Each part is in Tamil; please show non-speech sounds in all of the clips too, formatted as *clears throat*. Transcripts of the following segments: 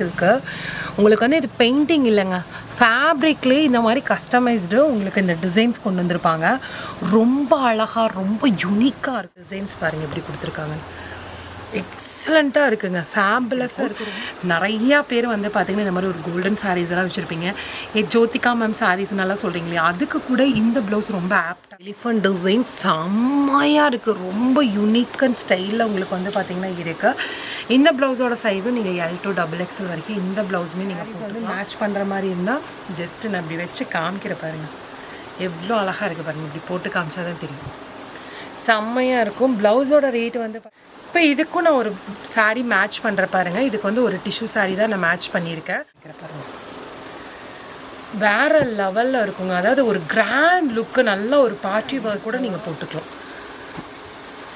சில்க்கு உங்களுக்கு வந்து இது பெயிண்டிங் இல்லைங்க. ஃபேப்ரிக்லேயே இந்த மாதிரி கஸ்டமைஸ்டு உங்களுக்கு இந்த டிசைன்ஸ் கொண்டு வந்திருப்பாங்க. ரொம்ப அழகாக ரொம்ப யூனிக்காக இருக்குது டிசைன்ஸ் பாருங்கள் எப்படி கொடுத்துருக்காங்க எக்ஸலண்ட்டாக இருக்குங்க. ஃபேபுலஸாக இருக்கு. நிறையா பேர் வந்து பார்த்தீங்கன்னா இந்த மாதிரி ஒரு கோல்டன் சாரீஸ் எல்லாம் வச்சுருப்பீங்க. ஏ ஜோதிகா மேம் சாரீஸ் நல்லா சொல்கிறீங்களே அதுக்கு கூட இந்த ப்ளவுஸ் ரொம்ப ஆப்ட் எலிஃபண்ட் டிசைன் செம்மையாக இருக்குது ரொம்ப யூனிக் அண்ட் ஸ்டைலில் உங்களுக்கு வந்து பார்த்தீங்கன்னா இருக்குது இந்த ப்ளவுஸோட சைஸும் நீங்கள் எல் டு டபுள் எக்ஸல் வரைக்கும் இந்த ப்ளவுஸுமே நீங்கள் வந்து மேட்ச் பண்ணுற மாதிரி இருந்தால் ஜஸ்ட் நான் இப்படி வச்சு காமிக்கிற பாருங்க. எவ்வளோ அழகாக இருக்குது பாருங்க. இப்படி போட்டு காமிச்சா தான் தெரியும். செம்மையாக இருக்கும். ப்ளவுஸோட ரேட் வந்து இப்போ இதுக்கும் நான் ஒரு saree மேட்ச் பண்ணுற பாருங்க. இதுக்கு வந்து ஒரு டிஷ்யூ saree தான் நான் மேட்ச் பண்ணியிருக்கேன். இருக்கிற பாருங்க. வேற லெவலில் இருக்குங்க. அதாவது ஒரு கிராண்ட் லுக்கு நல்ல ஒரு பார்ட்டி ஒர்க் கூட நீங்கள் போட்டுக்கலாம்.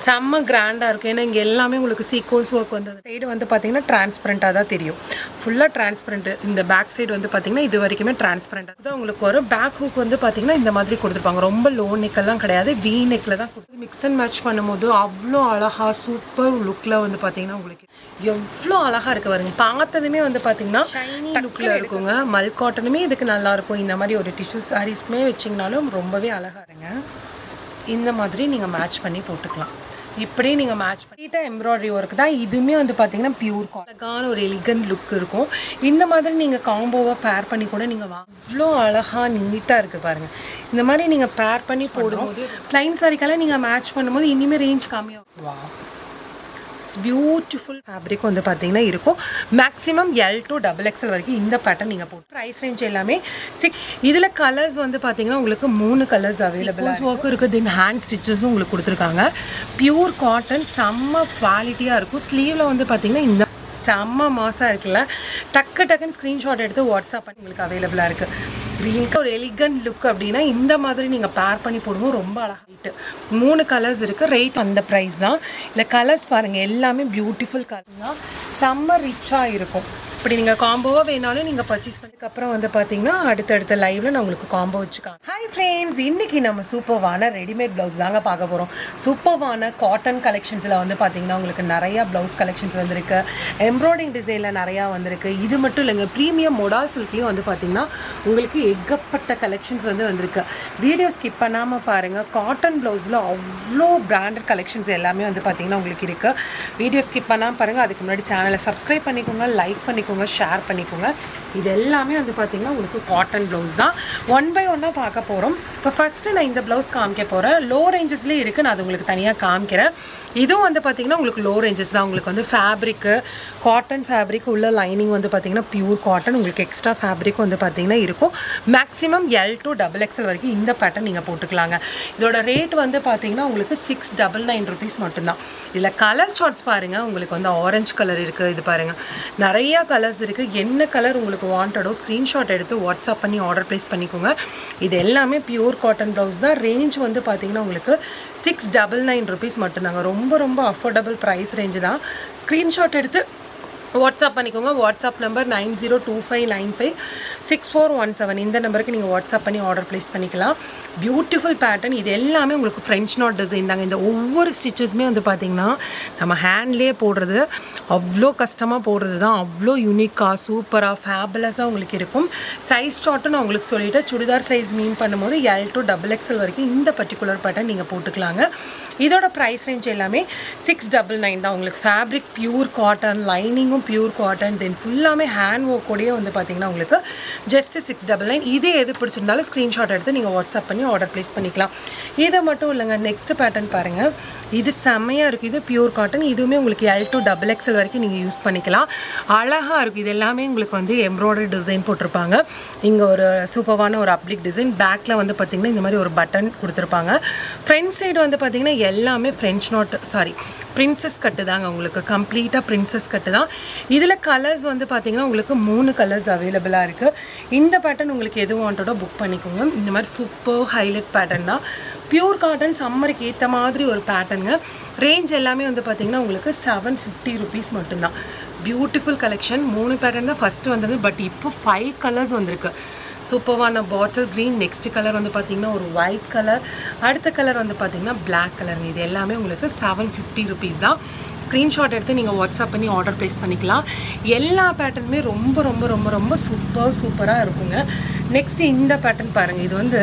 செம்ம கிராண்டாக இருக்கும் ஏன்னா இங்கே எல்லாமே உங்களுக்கு சீக்வன்ஸ் ஒர்க் வந்து சைடு வந்து பார்த்தீங்கன்னா டிரான்ஸ்பரண்ட்டாக தான் தெரியும். ஃபுல்லாக டிரான்ஸ்பரண்ட் இந்த பேக் சைடு வந்து பார்த்தீங்கன்னா இது வரைக்குமே டிரான்ஸ்பரண்ட்டாக தான் உங்களுக்கு வரும் பேக் ஹூக் வந்து பார்த்தீங்கன்னா இந்த மாதிரி கொடுத்துருப்பாங்க. ரொம்ப லோ நெக்கெல்லாம் கிடையாது. வி நெக்கில் தான் கொடுத்து மிக்ஸ் அண்ட் மேட்ச் பண்ணும்போது அவ்வளோ அழகாக சூப்பர் லுக்கில் வந்து பார்த்தீங்கன்னா உங்களுக்கு எவ்வளோ அழகாக இருக்கு பாருங்க. பார்த்ததுமே வந்து பார்த்தீங்கன்னா ஷைனி லுக்கில் இருக்குங்க. மல் காட்டனுமே இதுக்கு நல்லா இருக்கும் இந்த மாதிரி ஒரு டிஷ்யூ சாரீஸ்க்குமே வச்சிங்கனாலும் ரொம்பவே அழகாக இருங்க இந்த மாதிரி நீங்கள் மேட்ச் பண்ணி போட்டுக்கலாம். இப்படி நீங்கள் மேட்ச் பண்ணிட்டு எம்ப்ராய்டரி ஒர்க் தான். இதுவுமே வந்து பார்த்தீங்கன்னா பியூர் அழகான ஒரு எலிகன்ட் லுக் இருக்கும். இந்த மாதிரி நீங்கள் காம்போவை பேர் பண்ணி கூட நீங்கள் வா அவ்வளோ அழகாக நீட்டாக இருக்குது பாருங்கள் இந்த மாதிரி நீங்கள் பேர் பண்ணி போடும்போது ப்ளைன் சாரிக்கெல்லாம் நீங்கள் மேட்ச் பண்ணும்போது இனிமேல் ரேஞ்ச் கம்மியாக வா பியூட்டிஃபுல் ஃபேப்ரிக் வந்து பார்த்தீங்கன்னா இருக்கும். Maximum L to double XL வரைக்கும் இந்த பேட்டர்ன் நீங்கள் போட்டு ப்ரைஸ் ரேஞ்ச் எல்லாமே சிக் இதில் கலர்ஸ் வந்து பார்த்தீங்கன்னா உங்களுக்கு மூணு கலர்ஸ் அவைலபிள் ஒர்க்கும் இருக்குது தென் ஹேண்ட் ஸ்டிச்சஸும் உங்களுக்கு கொடுத்துருக்காங்க. பியூர் காட்டன் செம்ம குவாலிட்டியாக இருக்கும். ஸ்லீவில் வந்து பார்த்தீங்கன்னா இந்த செம்ம மாசாக இருக்குல்ல டக்கு டக்குன்னு ஸ்க்ரீன்ஷாட் எடுத்து வாட்ஸ்அப் பண்ணி உங்களுக்கு அவைலபிளாக இருக்குது க்ரீனுக்கு ஒரு எலிகன்ட் லுக் அப்படின்னா இந்த மாதிரி நீங்கள் பேர் பண்ணி போடுவோம் ரொம்ப அழகாயிட்டு மூணு கலர்ஸ் இருக்குது ரேட் அந்த ப்ரைஸ் தான். இல்லை கலர்ஸ் பாருங்கள் எல்லாமே பியூட்டிஃபுல் கலர் தான். செம்ம ரிச்சாக இருக்கும். அப்படி நீங்கள் காம்போவாக வேணாலும் நீங்கள் பர்ச்சேஸ் பண்ணதுக்கப்புறம் வந்து பார்த்தீங்கன்னா அடுத்தடுத்த லைவ்ல நான் உங்களுக்கு காம்போ வச்சுக்காங்க ஹாய் ஃப்ரெண்ட்ஸ் இன்னைக்கு நம்ம சூப்பர்வான ரெடிமேட் ப்ளவுஸ் தாங்க பார்க்க போகிறோம் சூப்பர்வான காட்டன் கலெக்ஷன்ஸில் வந்து பார்த்தீங்கன்னா உங்களுக்கு நிறையா ப்ளவுஸ் கலெக்ஷன்ஸ் வந்திருக்கு. எம்ப்ராய்டிங் டிசைனில் நிறையா வந்திருக்கு. இது மட்டும் இல்லைங்க ப்ரீமியம் மொடால் சில்க்லேயும் வந்து பார்த்தீங்கன்னா உங்களுக்கு எக்கப்பட்ட கலெக்ஷன்ஸ் வந்து வந்திருக்கு. வீடியோ ஸ்கிப் பண்ணாமல் பாருங்கள் காட்டன் ப்ளவுஸில் அவ்வளோ பிராண்டட் கலெக்ஷன்ஸ் எல்லாமே வந்து பார்த்தீங்கன்னா உங்களுக்கு இருக்குது வீடியோ ஸ்கிப் பண்ணாமல் பாருங்கள் அதுக்கு முன்னாடி சேனலை சப்ஸ்கிரைப் பண்ணிக்கோங்க லைக் பண்ணிக்கோங்க. ஷேர் பண்ணிக்கோங்க. இது எல்லாமே வந்து பார்த்திங்கன்னா உங்களுக்கு காட்டன் ப்ளவுஸ் தான். ஒன் பை ஒன்னாக பார்க்க போகிறோம் இப்போ ஃபஸ்ட்டு நான் இந்த ப்ளவுஸ் காமிக்க போகிறேன் லோ ரேஞ்சஸ்லேயே இருக்குது நான் அது உங்களுக்கு தனியாக காமிக்கிறேன். இதுவும் வந்து பார்த்தீங்கன்னா உங்களுக்கு லோ ரேஞ்சஸ் தான். உங்களுக்கு வந்து ஃபேப்ரிக்கு காட்டன் ஃபேப்ரிக் உள்ள லைனிங் வந்து பார்த்தீங்கன்னா பியூர் காட்டன் உங்களுக்கு எக்ஸ்ட்ரா ஃபேப்ரிக் வந்து பார்த்தீங்கன்னா இருக்கும். Maximum L to double XL வரைக்கும் இந்த பேட்டர்ன் நீங்கள் போட்டுக்கலாங்க. இதோட ரேட் வந்து பார்த்தீங்கன்னா உங்களுக்கு சிக்ஸ் டபுள் நைன் ருபீஸ் மட்டும்தான். இதில் கலர் ஷார்ட்ஸ் பாருங்கள் உங்களுக்கு வந்து ஆரஞ்சு கலர் இருக்குது இது பாருங்கள் நிறையா கலர்ஸ் இருக்குது என்ன கலர் உங்களுக்கு வாண்டடோ ஸ்க்ரீன்ஷாட் எடுத்து வாட்ஸ்அப் பண்ணி ஆர்டர் ப்ளேஸ் பண்ணிக்கோங்க. இது எல்லாமே பியூர் காட்டன் ப்ளவுஸ் தான். ரேஞ்ச் வந்து பார்த்தீங்கன்னா உங்களுக்கு சிக்ஸ் டபுள் நைன் ருபீஸ் மட்டும்தாங்க. ரொம்ப ரொம்ப அஃபோர்டபுள் ப்ரைஸ் ரேஞ்சு தான். ஸ்க்ரீன்ஷாட் எடுத்து வாட்ஸ்அப் பண்ணிக்கோங்க. WhatsApp number nine zero two five nine five six four one seven. இந்த நம்பருக்கு நீங்கள் வாட்ஸ்அப் பண்ணி ஆர்டர் ப்ளேஸ் பண்ணிக்கலாம். பியூட்டிஃபுல் பேட்டர்ன் இது எல்லாமே உங்களுக்கு ஃப்ரெஞ்ச் நாட் டிசைன் தாங்க. இந்த ஒவ்வொரு ஸ்டிச்சஸுமே வந்து பார்த்திங்கன்னா நம்ம ஹேண்ட்லேயே போடுறது அவ்வளோ கஷ்டமாக போடுறது தான். அவ்வளோ யூனிக்காக சூப்பராக ஃபேபுலஸாக உங்களுக்கு இருக்கும். சைஸ் சார்ட்டும் நான் உங்களுக்கு சொல்லிவிட்டேன் சுடிதார் சைஸ் மீன் பண்ணும்போது எல் டு டபுள் எக்ஸல் வரைக்கும் இந்த பர்டிகுலர் பேட்டர்ன் நீங்கள் போட்டுக்கலாங்க. இதோட ப்ரைஸ் ரேஞ்ச் எல்லாமே சிக்ஸ் டபுள் நைன் தான். உங்களுக்கு ஃபேப்ரிக் பியூர் காட்டன் லைனிங்கும் பியூர் காட்டன் தென் ஃபுல்லாமே ஹேண்ட் ஒர்க்கோடையே வந்து பார்த்தீங்கன்னா உங்களுக்கு ஜஸ்ட் சிக்ஸ் டபுள் நைன் இதே எது பிடிச்சிருந்தாலும் ஸ்க்ரீன்ஷாட் எடுத்து நீங்கள் வாட்ஸ்அப் பண்ணி ஆர்டர் ப்ளேஸ் பண்ணிக்கலாம். இதை மட்டும் இல்லைங்க நெக்ஸ்ட் பேட்டர்ன் பாருங்கள் இது செம்மையாக இருக்குது இது பியூர் காட்டன் இதுவுமே உங்களுக்கு எல் டு டபுள் எக்ஸல் வரைக்கும் நீங்கள் யூஸ் பண்ணிக்கலாம். அழகாக இருக்கும் இது எல்லாமே உங்களுக்கு வந்து எம்ப்ராய்டரி டிசைன் போட்டிருப்பாங்க. இங்கே ஒரு சூப்பரான ஒரு அப்ளிக் டிசைன் பேக்கில் வந்து பார்த்திங்கன்னா இந்த மாதிரி ஒரு பட்டன் கொடுத்துருப்பாங்க. ஃப்ரண்ட் சைடு வந்து பார்த்திங்கன்னா எல்லாமே French knot sari princess cut தாங்க உங்களுக்கு. கம்ப்ளீட்டாக பிரின்சஸ் கட்டு தான். இதில் கலர்ஸ் வந்து பார்த்தீங்கன்னா உங்களுக்கு மூணு கலர்ஸ் அவைலபிளாக இருக்குது இந்த பேட்டர்ன் உங்களுக்கு எது வாண்டடோ புக் பண்ணிக்கோங்க. இந்த மாதிரி சூப்பர் ஹைலைட் பேட்டர்ன் தான். பியூர் காட்டன் சம்மருக்கு ஏற்ற மாதிரி ஒரு பேட்டர்னுங்க ரேஞ்ச் எல்லாமே வந்து பார்த்தீங்கன்னா உங்களுக்கு செவன் ஃபிஃப்டி ருபீஸ் மட்டும்தான். பியூட்டிஃபுல் கலெக்ஷன் மூணு பேட்டர்ன் தான் ஃபஸ்ட்டு வந்தது பட் இப்போ ஃபைவ் கலர்ஸ் வந்திருக்கு. சூப்பர்வான பாட்டில் க்ரீன் நெக்ஸ்ட் கலர் வந்து பார்த்தீங்கன்னா ஒரு ஒயிட் கலர் அடுத்த கலர் வந்து பார்த்தீங்கன்னா பிளாக் கலருங்க இது எல்லாமே உங்களுக்கு செவன் ஃபிஃப்டி ருபீஸ் தான். ஸ்க்ரீன்ஷாட் எடுத்து நீங்கள் வாட்ஸ்அப் பண்ணி ஆர்டர் ப்ளேஸ் பண்ணிக்கலாம். எல்லா பேட்டர்னுமே ரொம்ப ரொம்ப ரொம்ப ரொம்ப சூப்பர் சூப்பராக இருக்குங்க. நெக்ஸ்ட்டு இந்த பேட்டர்ன் பாருங்கள் இது வந்து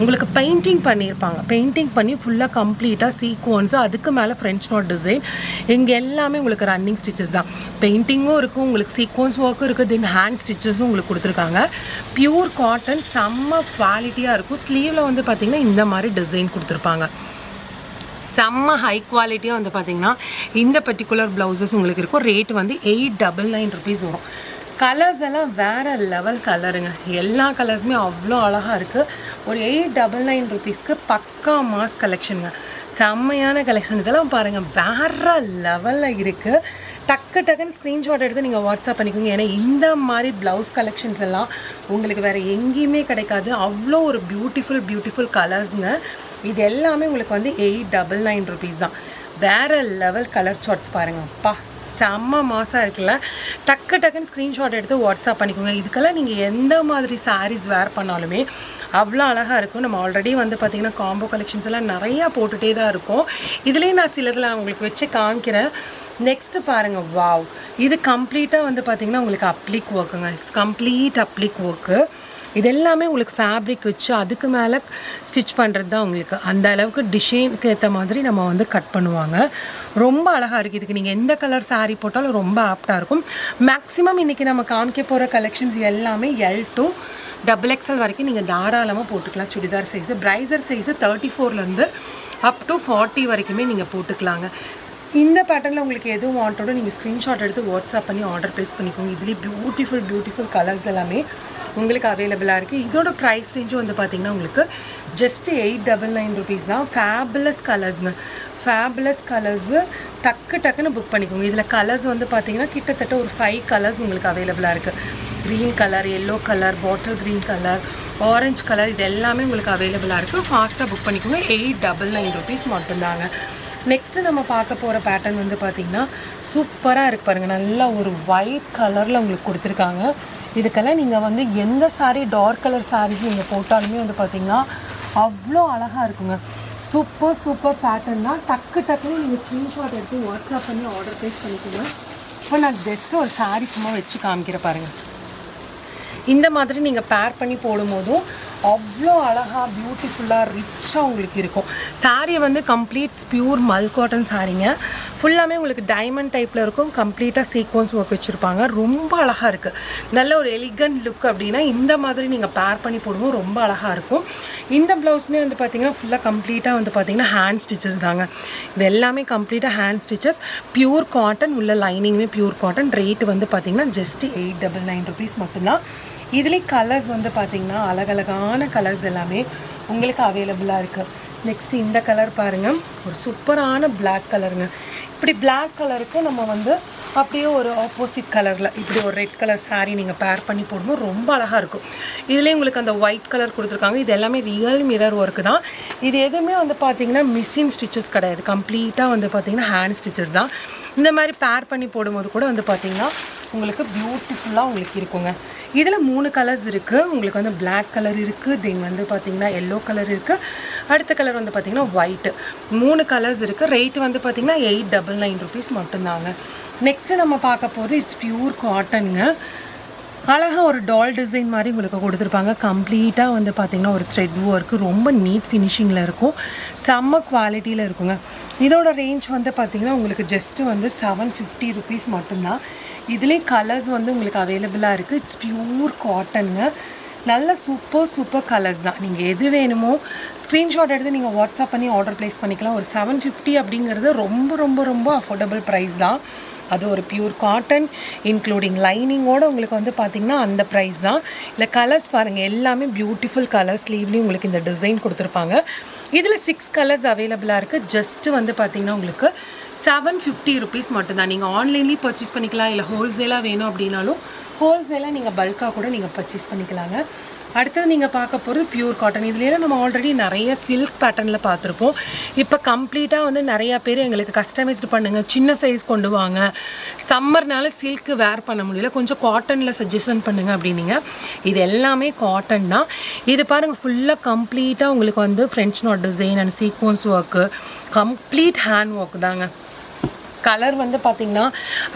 உங்களுக்கு பெயிண்டிங் பண்ணியிருப்பாங்க பெயிண்டிங் பண்ணி ஃபுல்லாக கம்ப்ளீட்டாக சீக்வன்ஸு அதுக்கு மேலே ஃப்ரெஞ்ச் நோட் டிசைன் இங்கே எல்லாமே உங்களுக்கு ரன்னிங் ஸ்டிச்சஸ் தான். பெயிண்டிங்கும் இருக்கும் உங்களுக்கு சீக்வன்ஸ் ஒர்க்கும் இருக்குது தென் ஹேண்ட் ஸ்டிச்சஸும் உங்களுக்கு கொடுத்துருக்காங்க. பியூர் காட்டன் செம்ம குவாலிட்டியாக இருக்கும். ஸ்லீவில் வந்து பார்த்திங்கன்னா இந்த மாதிரி டிசைன் கொடுத்துருப்பாங்க. செம்ம ஹை குவாலிட்டியாக வந்து பார்த்தீங்கன்னா இந்த பர்டிகுலர் ப்ளவுசஸ் உங்களுக்கு இருக்கும். ரேட் வந்து எயிட் டபுள் நைன் ருபீஸ் வரும். கலர்ஸ் எல்லாம் வேறு லெவல் கலருங்க எல்லா கலர்ஸுமே அவ்வளோ அழகாக இருக்குது ஒரு எயிட் டபுள் நைன் ருபீஸ்க்கு பக்கா மாஸ் கலெக்ஷனுங்க செம்மையான கலெக்ஷன் இதெல்லாம் பாருங்கள் வேறு லெவலில் இருக்குது டக்கு டக்குன்னு ஸ்க்ரீன்ஷாட் எடுத்து நீங்கள் வாட்ஸ்அப் பண்ணிக்கோங்க. ஏன்னா இந்த மாதிரி ப்ளவுஸ் கலெக்ஷன்ஸ் எல்லாம் உங்களுக்கு வேறு எங்கேயுமே கிடைக்காது. அவ்வளோ ஒரு பியூட்டிஃபுல் பியூட்டிஃபுல் கலர்ஸுங்க இது எல்லாமே உங்களுக்கு வந்து எயிட் டபுள் நைன் ருபீஸ் தான். வேறு லெவல் கலர் ஷார்ட்ஸ் பாருங்கள் அப்பா செம்ம மாசாக இருக்குல்ல. டக்கு டக்குன்னு ஸ்க்ரீன்ஷாட் எடுத்து வாட்ஸ்அப் பண்ணிக்கோங்க. இதுக்கெல்லாம் நீங்கள் எந்த மாதிரி சாரீஸ் வேர் பண்ணாலுமே அவ்வளோ அழகாக இருக்கும். நம்ம ஆல்ரெடி வந்து பார்த்திங்கன்னா காம்போ கலெக்ஷன்ஸ் எல்லாம் நிறையா போட்டுகிட்டே தான் இருக்கும். இதுலேயே நான் சிலதில் உங்களுக்கு வச்சு காமிக்கிறேன். நெக்ஸ்ட்டு பாருங்கள் வாவ் இது கம்ப்ளீட்டாக வந்து பார்த்திங்கன்னா உங்களுக்கு அப்ளிக் ஒர்க்குங்க இட்ஸ் கம்ப்ளீட் அப்ளிக் ஒர்க்கு இது எல்லாமே உங்களுக்கு ஃபேப்ரிக் வச்சு அதுக்கு மேலே ஸ்டிச் பண்ணுறது தான் உங்களுக்கு. அந்த அளவுக்கு டிசைனுக்கு ஏற்ற மாதிரி நம்ம வந்து கட் பண்ணுவாங்க. ரொம்ப அழகாக இருக்குது இதுக்கு நீங்கள் எந்த கலர் சாரீ போட்டாலும் ரொம்ப ஆப்டாக இருக்கும். மேக்ஸிமம் இன்றைக்கி நம்ம காமிக்க போகிற கலெக்ஷன்ஸ் எல்லாமே எல் டு டபுள் எக்ஸல் வரைக்கும் நீங்கள் தாராளமாக போட்டுக்கலாம். சுடிதார் சைஸு ப்ரைசர் சைஸு தேர்ட்டி ஃபோர்லேருந்து அப் டு ஃபார்ட்டி வரைக்குமே நீங்கள் போட்டுக்கலாங்க. இந்த பேட்டர்னில் உங்களுக்கு எது வாண்டோட நீங்கள் ஸ்க்ரீன்ஷாட் எடுத்து வாட்ஸ்அப் பண்ணி ஆர்டர் ப்ளேஸ் பண்ணிக்கோங்க. இதுலேயே பியூட்டிஃபுல் பியூட்டிஃபுல் கலர்ஸ் எல்லாமே உங்களுக்கு அவைலபிளாக இருக்குது இதோட ப்ரைஸ் ரேஞ்சும் வந்து பார்த்திங்கன்னா உங்களுக்கு just eight double nine rupees தான். ஃபேபுலஸ் கலர்ஸ்னு ஃபேபுலஸ் கலர்ஸு டக்கு டக்குன்னு புக் பண்ணிக்கோங்க. இதில் கலர்ஸ் வந்து பார்த்திங்கன்னா கிட்டத்தட்ட ஒரு ஃபைவ் கலர்ஸ் உங்களுக்கு அவைலபிளாக இருக்குது green colour yellow colour bottle green colour orange colour இது எல்லாமே உங்களுக்கு அவைலபிளாக இருக்குது ஃபாஸ்ட்டாக புக் பண்ணிக்கோங்க. எயிட் டபுள் நைன் ருபீஸ் மட்டும்தாங்க. நெக்ஸ்ட்டு நம்ம பார்க்க போகிற பேட்டர்ன் வந்து பார்த்திங்கன்னா சூப்பராக இருக்கு பாருங்கள் நல்லா ஒரு ஒயிட் கலரில் உங்களுக்கு கொடுத்துருக்காங்க. இதுக்கெல்லாம் நீங்கள் வந்து எந்த சாரீ டார்க் கலர் sarees நீங்கள் போட்டாலுமே வந்து பார்த்திங்கன்னா அவ்வளோ அழகாக இருக்குங்க. சூப்பர் சூப்பர் பேட்டர்ன் தான். டக்கு டக்குன்னு நீங்கள் ஸ்க்ரீன்ஷாட் எடுத்து வாட்ஸ்அப் பண்ணி ஆர்டர் ப்ளேஸ் பண்ணிக்கோங்க. இப்போ நான் ஜஸ்ட் ஒரு சாரீ சும்மா வச்சு காமிக்கிற பாருங்கள் இந்த மாதிரி நீங்கள் பேர் பண்ணி போடும்போதும் அவ்வளோ அழகாக பியூட்டிஃபுல்லாக ரிச்சாக உங்களுக்கு இருக்கும். சாரியை வந்து கம்ப்ளீட் பியூர் மல் காட்டன் சாரீங்க ஃபுல்லாமே உங்களுக்கு டைமண்ட் டைப்பில் இருக்கும். கம்ப்ளீட்டாக சீக்வன்ஸ் ஒர்க் வச்சுருப்பாங்க. ரொம்ப அழகாக இருக்குது நல்ல ஒரு எலிகன்ட் லுக் அப்படின்னா இந்த மாதிரி நீங்கள் பேர் பண்ணி போடுவோம் ரொம்ப அழகாக இருக்கும். இந்த ப்ளவுஸ்மே வந்து பார்த்தீங்கன்னா ஃபுல்லாக கம்ப்ளீட்டாக வந்து பார்த்தீங்கன்னா ஹேண்ட் ஸ்டிச்சஸ் தாங்க. இது எல்லாமே கம்ப்ளீட்டாக ஹேண்ட் ஸ்டிச்சஸ் பியூர் காட்டன் உள்ள லைனிங்குமே பியூர் காட்டன் ரேட்டு வந்து பார்த்தீங்கன்னா just eight double nine rupees மட்டும்தான். இதுலேயே கலர்ஸ் வந்து பார்த்தீங்கன்னா அழகழகான கலர்ஸ் எல்லாமே உங்களுக்கு அவைலபிளாக இருக்குது நெக்ஸ்ட் இந்த கலர் பாருங்கள் ஒரு சூப்பரான பிளாக் கலருங்க இப்படி பிளாக் கலருக்கு நம்ம வந்து அப்படியே ஒரு ஆப்போசிட் கலரில் இப்படி ஒரு ரெட் கலர் சாரீ நீங்கள் பேர் பண்ணி போடும்போது ரொம்ப அழகாக இருக்கும். இதுலேயே உங்களுக்கு அந்த ஒயிட் கலர் கொடுத்துருக்காங்க. இது எல்லாமே ரியல் மிரர் ஒர்க்கு தான். இது எதுவுமே வந்து பார்த்தீங்கன்னா மிஷின் ஸ்டிச்சஸ் கிடையாது. கம்ப்ளீட்டாக வந்து பார்த்திங்கன்னா ஹேண்ட் ஸ்டிச்சஸ் தான். இந்த மாதிரி பேர் பண்ணி போடும்போது கூட வந்து பார்த்தீங்கன்னா உங்களுக்கு பியூட்டிஃபுல்லாக உங்களுக்கு இருக்குங்க. இதில் மூணு கலர்ஸ் இருக்குது உங்களுக்கு வந்து பிளாக் கலர் இருக்குது தென் வந்து பார்த்திங்கன்னா எல்லோ கலர் இருக்குது அடுத்த கலர் வந்து பார்த்திங்கன்னா ஒயிட்டு மூணு கலர்ஸ் இருக்குது ரேட் வந்து பார்த்தீங்கன்னா எயிட் டபுள் நைன் ருபீஸ் மட்டும்தாங்க. நெக்ஸ்ட்டு நம்ம பார்க்க போது இட்ஸ் பியூர் காட்டனுங்க அழகாக ஒரு டால் டிசைன் மாதிரி உங்களுக்கு கொடுத்துருப்பாங்க. கம்ப்ளீட்டாக வந்து பார்த்திங்கன்னா ஒரு த்ரெட் ஒர்க்கு ரொம்ப நீட் ஃபினிஷிங்கில் இருக்கும். செம்ம குவாலிட்டியில் இருக்குங்க. இதோட ரேஞ்ச் வந்து பார்த்திங்கன்னா உங்களுக்கு ஜஸ்ட்டு வந்து செவன் ஃபிஃப்டி ருபீஸ் மட்டும்தான். இதுலேயே கலர்ஸ் வந்து உங்களுக்கு அவைலபிளாக இருக்குது இட்ஸ் பியூர் காட்டனுங்க நல்ல சூப்பர் சூப்பர் கலர்ஸ் தான். நீங்கள் எது வேணுமோ ஸ்க்ரீன்ஷாட் எடுத்து நீங்கள் வாட்ஸ்அப் பண்ணி ஆர்டர் ப்ளேஸ் பண்ணிக்கலாம். ஒரு செவன் ஃபிஃப்டி அப்படிங்கிறது ரொம்ப ரொம்ப ரொம்ப அஃபோர்டபுள் ப்ரைஸ் தான். அது ஒரு பியூர் காட்டன் இன்க்ளூடிங் லைனிங்கோட உங்களுக்கு வந்து பார்த்திங்கன்னா அந்த ப்ரைஸ் தான். இல்லை கலர்ஸ் பாருங்கள் எல்லாமே பியூட்டிஃபுல் கலர் ஸ்லீவ்லேயும் உங்களுக்கு இந்த டிசைன் கொடுத்துருப்பாங்க. இதில் சிக்ஸ் கலர்ஸ் அவைலபிளாக இருக்குது ஜஸ்ட்டு வந்து பார்த்திங்கன்னா உங்களுக்கு செவன் ஃபிஃப்டி ருபீஸ் மட்டும்தான். நீங்கள் ஆன்லைன்லேயும் பர்ச்சேஸ் பண்ணிக்கலாம். இல்லை ஹோல்சேலாக வேணும் அப்படின்னாலும் ஹோல்சேலாக நீங்கள் பல்காக கூட நீங்கள் பர்ச்சேஸ் பண்ணிக்கலாங்க. அடுத்தது நீங்கள் பார்க்க போகிறது பியூர் காட்டன் இதுலேயே நம்ம ஆல்ரெடி நிறைய சில்க் பேட்டர்னில் பார்த்துருப்போம். இப்போ கம்ப்ளீட்டாக வந்து நிறையா பேர் எங்களுக்கு கஸ்டமைஸ்டு பண்ணுங்கள் சின்ன சைஸ் கொண்டு வாங்க. சம்மர்னால சில்க்கு வேர் பண்ண முடியல. கொஞ்சம் காட்டனில் சஜஷன் பண்ணுங்கள் அப்படின்னீங்க. இது எல்லாமே காட்டன் தான். இது பாருங்கள் ஃபுல்லாக கம்ப்ளீட்டாக உங்களுக்கு வந்து French knot design and sequins work complete hand work தாங்க. கலர் வந்து பார்த்திங்கன்னா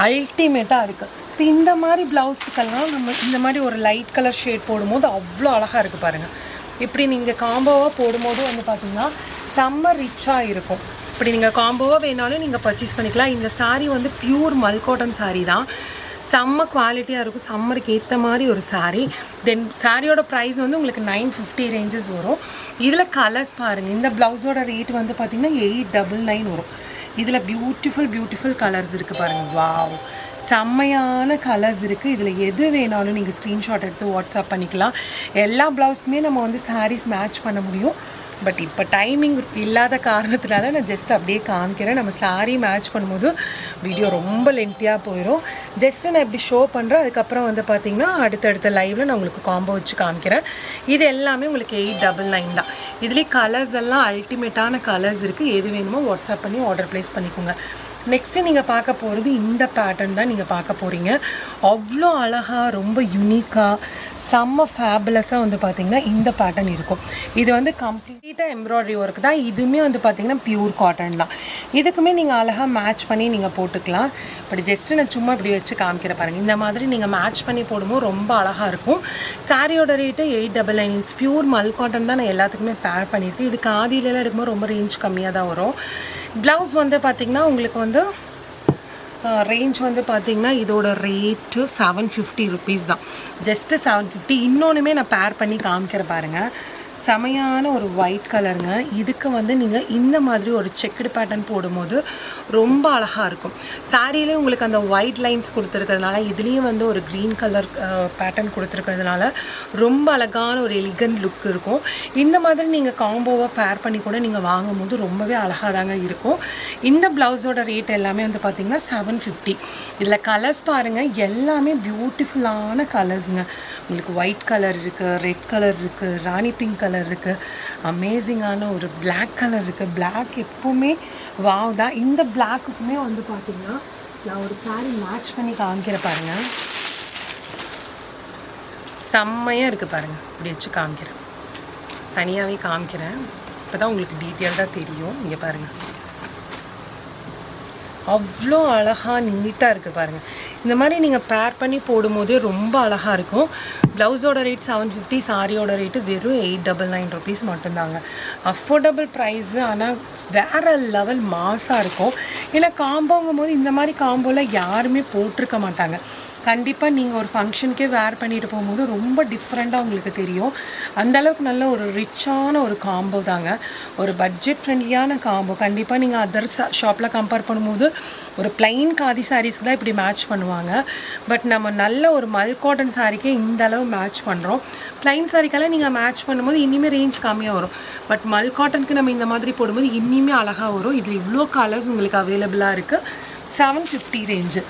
அல்டிமேட்டாக இருக்குது இப்போ இந்த மாதிரி ப்ளவுஸுக்கெல்லாம் நம்ம இந்த மாதிரி ஒரு லைட் கலர் ஷேட் போடும்போது அவ்வளோ அழகாக இருக்குது பாருங்கள் இப்படி நீங்கள் காம்போவாக போடும்போது வந்து பார்த்திங்கன்னா செம்ம ரிச்சாக இருக்கும். இப்படி நீங்கள் காம்போவாக வேணாலும் நீங்கள் பர்ச்சேஸ் பண்ணிக்கலாம். இந்த சாரீ வந்து பியூர் மல்கோட்டன் சாரீ தான். செம்ம குவாலிட்டியாக இருக்கும். சம்மருக்கு ஏற்ற மாதிரி ஒரு சாரீ தென் சாரியோட ப்ரைஸ் வந்து உங்களுக்கு நைன் ஃபிஃப்டி ரேஞ்சஸ் வரும். இதில் கலர்ஸ் பாருங்கள் இந்த ப்ளவுஸோட ரேட் வந்து பார்த்திங்கன்னா எயிட் டபுள் நைன் வரும். இதில் பியூட்டிஃபுல் பியூட்டிஃபுல் கலர்ஸ் இருக்குது பாருங்கள் வாவ் செம்மையான கலர்ஸ் இருக்குது இதில் எது வேணாலும் நீங்கள் ஸ்க்ரீன்ஷாட் எடுத்து வாட்ஸ்அப் பண்ணிக்கலாம். எல்லா ப்ளவுஸுமே நம்ம வந்து சாரீஸ் மேட்ச் பண்ண முடியும். பட் இப்போ டைமிங் இல்லாத காரணத்தினால நான் ஜஸ்ட் அப்படியே காமிக்கிறேன். நம்ம சாரீ மேட்ச் பண்ணும்போது வீடியோ ரொம்ப லென்த்தியாக போயிடும் ஜஸ்ட் நான் இப்படி ஷோ பண்ணுறேன் அதுக்கப்புறம் வந்து பார்த்திங்கன்னா அடுத்தடுத்த லைவில் நான் உங்களுக்கு காம்போ வச்சு காமிக்கிறேன். இது எல்லாமே உங்களுக்கு எயிட் டபுள் நைன் தான். இதுலேயே கலர்ஸ் எல்லாம் அல்டிமேட்டான கலர்ஸ் இருக்குது எது வேணுமோ வாட்ஸ்அப் பண்ணி ஆர்டர் ப்ளேஸ் பண்ணிக்கோங்க. நெக்ஸ்ட்டு நீங்கள் பார்க்க போகிறது இந்த பேட்டர்ன் தான் நீங்கள் பார்க்க போகிறீங்க அவ்வளோ அழகாக ரொம்ப யூனிக்காக செம்ம ஃபேபுலஸாக வந்து பார்த்தீங்கன்னா இந்த பேட்டர்ன் இருக்கும். இது வந்து கம்ப்ளீட்டாக எம்ப்ராய்டரி ஒர்க் தான். இதுவுமே வந்து பார்த்தீங்கன்னா பியூர் காட்டன் தான். இதுக்குமே நீங்கள் அழகாக மேட்ச் பண்ணி நீங்கள் போட்டுக்கலாம். பட் ஜஸ்ட்டு நான் சும்மா இப்படி வச்சு காமிக்கிற பாருங்கள் இந்த மாதிரி நீங்கள் மேட்ச் பண்ணி போடும்போது ரொம்ப அழகாக இருக்கும். சாரியோட ரேட்டு எயிட் டபுள் நைன் இன்ஸ் பியூர் மல் காட்டன் தான் நான் எல்லாத்துக்குமே பேர் பண்ணியிருக்கேன். இது காதிலெலாம் எடுக்கும்போது ரொம்ப ரேஞ்ச் கம்மியாக தான் வரும். ப்ளவுஸ் வந்து பார்த்திங்கன்னா உங்களுக்கு வந்து ரேஞ்ச் வந்து பார்த்திங்கன்னா இதோட ரேட்டு செவன் ஃபிஃப்டி ருபீஸ் தான். ஜஸ்ட்டு செவன் ஃபிஃப்டி இன்னொன்றுமே நான் பேர் பண்ணி காமிக்கிற பாருங்கள் செமையான ஒரு ஒயிட் கலருங்க இதுக்கு வந்து நீங்கள் இந்த மாதிரி ஒரு செக்குடு பேட்டர்ன் போடும்போது ரொம்ப அழகாக இருக்கும். சாரியிலே உங்களுக்கு அந்த ஒயிட் லைன்ஸ் கொடுத்துருக்கிறதுனால இதுலேயும் வந்து ஒரு க்ரீன் கலர் பேட்டர்ன் கொடுத்துருக்கிறதுனால ரொம்ப அழகான ஒரு எலிகன்ட் லுக் இருக்கும். இந்த மாதிரி நீங்கள் காம்போவாக பேர் பண்ணி கூட நீங்கள் வாங்கும்போது ரொம்பவே அழகாக தாங்க இருக்கும். இந்த ப்ளவுஸோட ரேட் எல்லாமே வந்து பார்த்திங்கன்னா செவன் ஃபிஃப்டி இதில் கலர்ஸ் பாருங்கள் எல்லாமே பியூட்டிஃபுல்லான கலர்ஸுங்க உங்களுக்கு ஒயிட் கலர் இருக்குது ரெட் கலர் இருக்குது ராணி பிங்க் கலர் இருக்குது அமேசிங்கான ஒரு பிளாக் கலர் இருக்குது பிளாக் எப்போவுமே வாவ் தான். இந்த பிளாக்குக்குமே வந்து பார்த்திங்கன்னா நான் ஒரு saree மேட்ச் பண்ணி காமிக்கிற பாருங்கள் செம்மையாக இருக்குது பாருங்கள் இப்படி வச்சு காமிக்கிறேன். தனியாகவே காமிக்கிறேன். இப்போ தான் உங்களுக்கு டீட்டெயில்டாக தெரியும். இங்கே பாருங்கள் அவ்வளோ அழகாக நீட்டாக இருக்குது பாருங்கள் இந்த மாதிரி நீங்கள் பேர் பண்ணி போடும்போதே ரொம்ப அழகாக இருக்கும். ப்ளவுஸோட ரேட் செவன் ஃபிஃப்டி சாரியோட ரேட்டு வெறும் எயிட் டபுள் நைன் ருபீஸ் மட்டும்தாங்க. அஃபோர்டபுள் ப்ரைஸு ஆனால் வேறு லெவல் மாசாக இருக்கும். ஏன்னா காம்போங்கும் போது இந்த மாதிரி காம்போவில் யாருமே போட்டிருக்க மாட்டாங்க. கண்டிப்பாக நீங்கள் ஒரு ஃபங்க்ஷனுக்கே வேர் பண்ணிட்டு போகும்போது ரொம்ப டிஃப்ரெண்ட்டாக உங்களுக்கு தெரியும். அந்தளவுக்கு நல்ல ஒரு ரிச்சான ஒரு காம்போ தாங்க. ஒரு பட்ஜெட் ஃப்ரெண்ட்லியான காம்போ கண்டிப்பாக நீங்கள் அதர் ஷாப்பில் கம்பேர் பண்ணும்போது ஒரு பிளைன் காதி சாரீஸ்க்கு தான் இப்படி மேட்ச் பண்ணுவாங்க. பட் நம்ம நல்ல ஒரு மல் காட்டன் சாரிக்கே இந்த அளவு மேட்ச் பண்ணுறோம் பிளைன் சாரிக்கெல்லாம் நீங்கள் மேட்ச் பண்ணும்போது இனிமே ரேஞ்ச் கம்மியாக வரும். பட் மல் காட்டனுக்கு நம்ம இந்த மாதிரி போடும்போது இன்னுமே அழகாக வரும். இதில் இவ்வளோ கலர்ஸ் உங்களுக்கு அவைலபிளாக இருக்குது செவன் ஃபிஃப்டி ரேஞ்சு